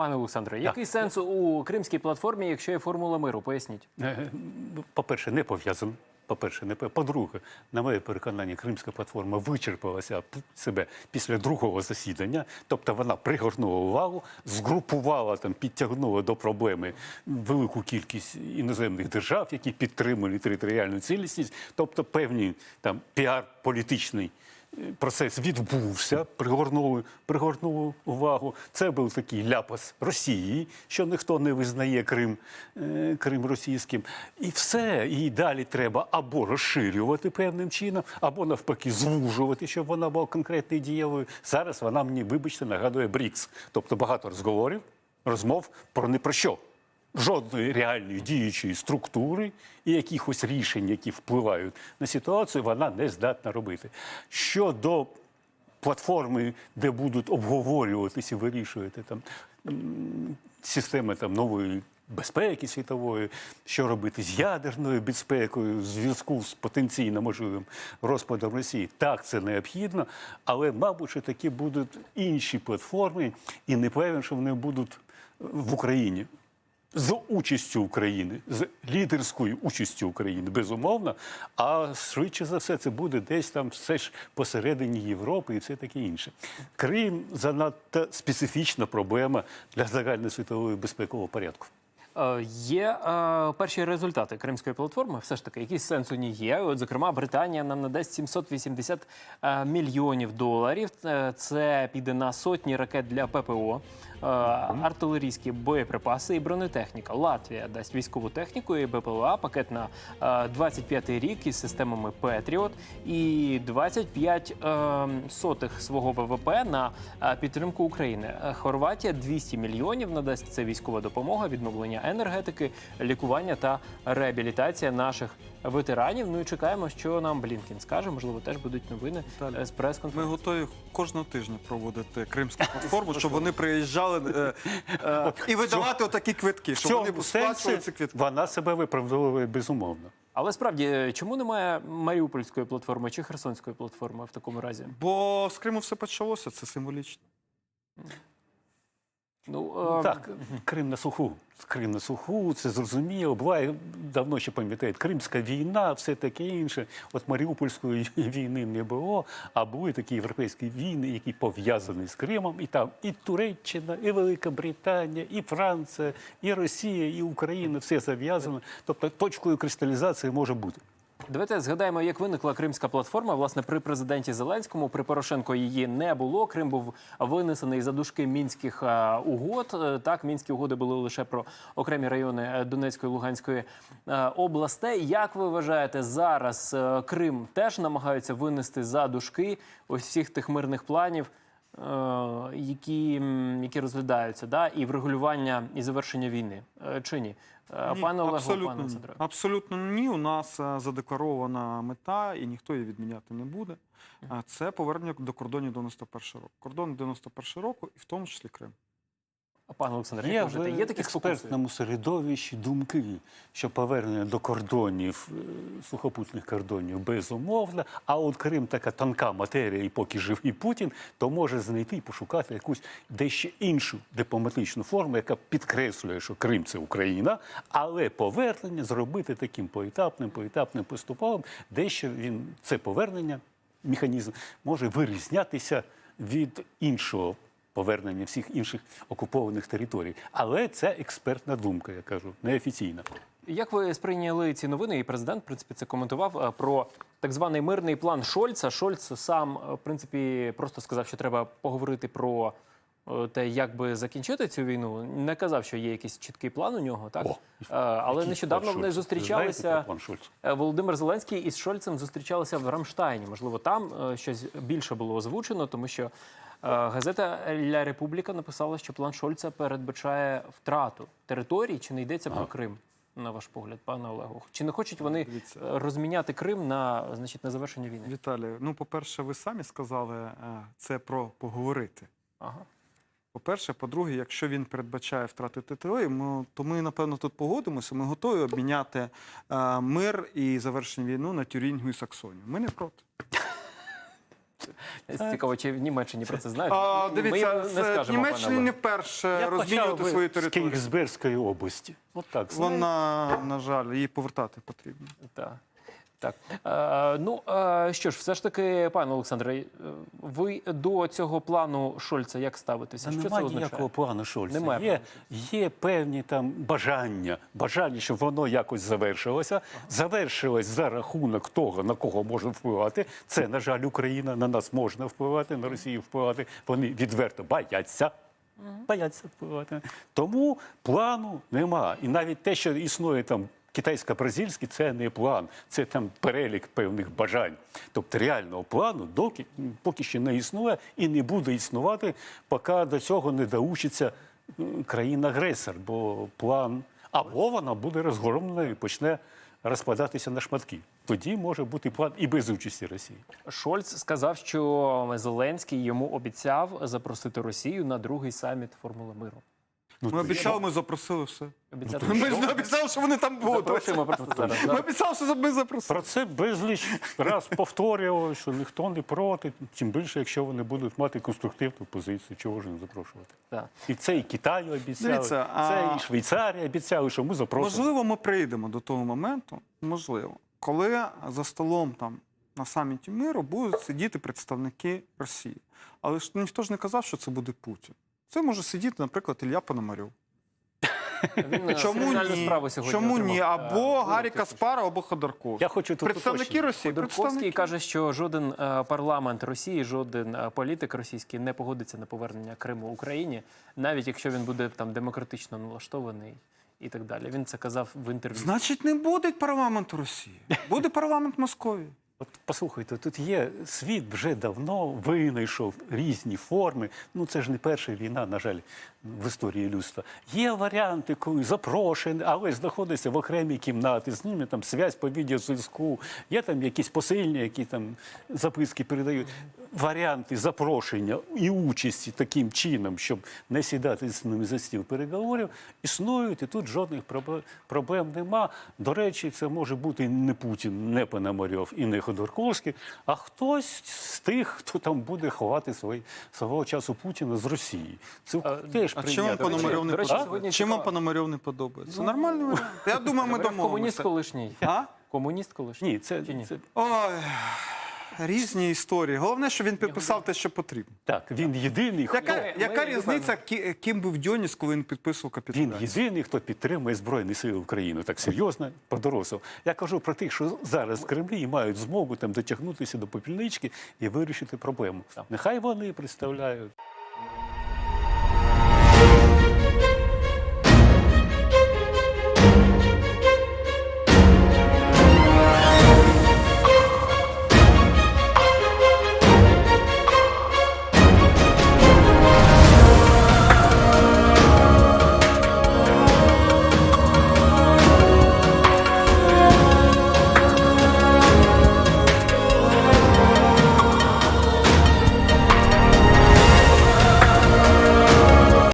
Пане Олександре, який сенс у кримській платформі, якщо є формула миру? Поясніть. Е, ну, По-перше, не пов'язано. По-перше, не по- по-друге, на моє переконання, Кримська платформа вичерпалася себе після другого засідання, тобто вона пригорнула увагу, згрупувала там, підтягнула до проблеми велику кількість іноземних держав, які підтримують територіальну цілісність, тобто певний там піар політичний. Процес відбувся, пригорнули, пригорнули увагу. Це був такий ляпас Росії, що ніхто не визнає Крим, е, Крим російським. І все. І далі треба або розширювати певним чином, або навпаки звужувати, щоб вона була конкретно і дієвою. Зараз вона мені, вибачте, нагадує БРІКС. Тобто багато розговорів, розмов про не про що. Жодної реальної діючої структури і якихось рішень, які впливають на ситуацію, вона не здатна робити. Щодо платформи, де будуть обговорюватися вирішувати там системи там нової безпеки світової, що робити з ядерною безпекою в зв'язку з потенційно можливим розпадом Росії. Так, це необхідно, але, мабуть, що такі будуть інші платформи, і не певен, що вони будуть в Україні. З участю України, з лідерською участю України, безумовно. А швидше за все, це буде десь там все ж посередині Європи і все таке інше. Крим занадто специфічна проблема для загальносвітового безпекового порядку. Е, Є е, перші результати кримської платформи. Все ж таки, якийсь сенс у ній є. От, зокрема, Британія нам надасть 780 е, мільйонів доларів. Це піде на сотні ракет для ППО, артилерійські боєприпаси і бронетехніка. Латвія дасть військову техніку і БПЛА, пакет на е, 25-й рік із системами Петріот і 25 е, сотих свого ВВП на підтримку України. Хорватія 200 мільйонів надасть це військова допомога, відновлення енергетики, лікування та реабілітація наших ветеранів. Ну і чекаємо, що нам Блінкін скаже. Можливо, теж будуть новини Віталій, е, з Ми прес-конференції. готові кожного тижня проводити кримську платформу, щоб вони приїжджали е, е, і видавати отакі квитки, щоб вони сплачували ці квитки. вона себе виправдовує безумовно. Але справді, чому немає Маріупольської платформи чи Херсонської платформи в такому разі? Бо з Криму все почалося, це символічно. Ну е, Так, Крим на суху. Крим на суху, це зрозуміло. Буває давно ще пам'ятають, Кримська війна, все таке інше. От Маріупольської війни не було, а були такі європейські війни, які пов'язані з Кримом. І там і Туреччина, і Велика Британія, і Франція, і Росія, і Україна все зав'язано. Тобто точкою кристалізації може бути. Давайте згадаємо, як виникла кримська платформа. Власне, при президенті Зеленському, при Порошенко її не було. Крим був винесений за дужки мінських е, угод. Е, Так, мінські угоди були лише про окремі райони е, Донецької Луганської е, областей. Як ви вважаєте, зараз Крим теж намагаються винести за дужки всіх тих мирних планів? Е, Які, які розглядаються, да, і врегулювання і завершення війни Е, чи ні? Е, Ні, Пане Олегу, абсолютно, пане ні. Абсолютно ні. У нас задекларована мета, і ніхто її відміняти не буде. Це повернення до кордонів 91 року. Кордон 91 року, і в тому числі Крим. Пане Олександре, як в вважаєте, є такі спокуси? середовищі думки, що повернення до кордонів, е, сухопутних кордонів безумовно, а от Крим така тонка матерія, і поки живий Путін, то може знайти і пошукати якусь дещо іншу дипломатичну форму, яка підкреслює, що Крим це Україна, але повернення зробити таким поетапним, поетапним поступовим, дещо він це повернення, механізм може вирізнятися від іншого повернення всіх інших окупованих територій. Але це експертна думка, я кажу, неофіційна. Як ви сприйняли ці новини? І президент, в принципі, це коментував е, про так званий мирний план Шольца. Шольц сам, е, в принципі, просто сказав, що треба поговорити про е, те, як би закінчити цю війну. Не казав, що є якийсь чіткий план у нього, так О, але нещодавно вони зустрічалися. Знаєте Володимир Зеленський із Шольцем зустрічалися в Рамштайні. Можливо, там щось більше було озвучено, тому що газета Ля Републіка написала, що план Шольца передбачає втрату територій. Чи не йдеться про Крим? На ваш погляд, пане Олегу, чи не хочуть вони Дивіться. е, розміняти Крим на значить на завершення війни? Віталію, ну, по-перше, ви самі сказали е, це про поговорити. Ага. По-перше, по-друге, якщо він передбачає втрати території, ми, то ми, напевно, тут погодимося. Ми готові обміняти е, мир і завершення війну на Тюрінгу і Саксонію. Ми не проти. Цікаво, чи в Німеччині про це знають? А, Ми дивіться, не з скажемо, пане Німеччині Олег. не вперше Я розмінювати почав свою з територію. Кенігсбергської області. От так, знаєте. Вона, на жаль, її повертати потрібно. Так. Так. Е, ну, е, що ж, все ж таки, пане Олександре, е, ви до цього плану Шольца як ставитеся? Та Що це означає? ніякого плану Шольца. Немає Є, є певні там бажання, бажання, щоб воно якось завершилося. Завершилось за рахунок того, на кого можна впливати. Це, на жаль, Україна, на нас можна впливати, на Росію впливати. Вони відверто бояться. Бояться впливати. Тому плану нема. І навіть те, що існує там китайсько-бразильський, це не план, це там перелік певних бажань. Тобто реального плану доки, поки що не існує і не буде існувати, поки до цього не доучиться країна-агресор, бо план або вона буде розгромлена і почне розпадатися на шматки. Тоді може бути план і без участі Росії. Шольц сказав, що Зеленський йому обіцяв запросити Росію на другий саміт Формули миру. Ну, Ми обіцяли, ми запросили все. Обіцяти, Ми що? ж не обіцяли, що вони там будуть. Запрошуємо просто зараз. Ми обіцяли, що ми запросили. Про це безліч раз повторював, що ніхто не проти, тим більше, якщо вони будуть мати конструктивну позицію, чого ж не запрошувати. Так. І це і Китай обіцяли, Дивіться, це а- і Швейцарія обіцяли, що ми запрошуємо. Можливо, ми прийдемо до того моменту, можливо, коли за столом там на саміті миру будуть сидіти представники Росії. Але ж ніхто ж не казав, що це буде Путін. Це може сидіти, наприклад, Ілля Пономарьов. Він е, Чому ні? справу сьогодні Чому ні? отримав. Або Е, Гаррі Володя Каспаров, або Ходорковський. Я хочу тут Представники уточнити. Росії. Ходорковський Представники. каже, що жоден е, парламент Росії, жоден е, політик російський не погодиться на повернення Криму Україні, навіть якщо він буде там демократично налаштований і так далі. Він це казав в інтерв'ю. Значить, не буде парламенту Росії. Буде парламент Московії. От послухайте, тут є світ вже давно винайшов різні форми. Ну це ж не перша війна, на жаль, в історії людства. Є варіанти, коли запрошені, але знаходиться в окремій кімнаті, з ними там связь по відеозв'язку, є там якісь посильні, які там записки передають. Варіанти запрошення і участі таким чином, щоб не сідати з ними за стіл переговорів, існують, і тут жодних проблем, проблем нема. До речі, це може бути не Путін, не Пономарьов і не Ходорковський, а хтось з тих, хто там буде ховати свої, свого часу Путіна з Росії. Це А, теж А чим вам. Пономарьов не подобається? Чим вам. Пономарьов не подобається? Нормальний варіант. Я думаю, ми Говорив комуніст колишній. А? Комуніст колишній. Ні, це, Чи ні? це Ой, різні історії. Головне, що він підписав те, що потрібно. так. Він єдиний, хто Яка, яка різниця, ки- ким був Дьоніс, коли він підписував Він капітуляцію? єдиний, хто підтримує Збройні Сили України. Так серйозно, по-дорослому. Я кажу про тих, що зараз в Кремлі і мають змогу там дотягнутися до попільнички і вирішити проблему. Нехай вони представляють.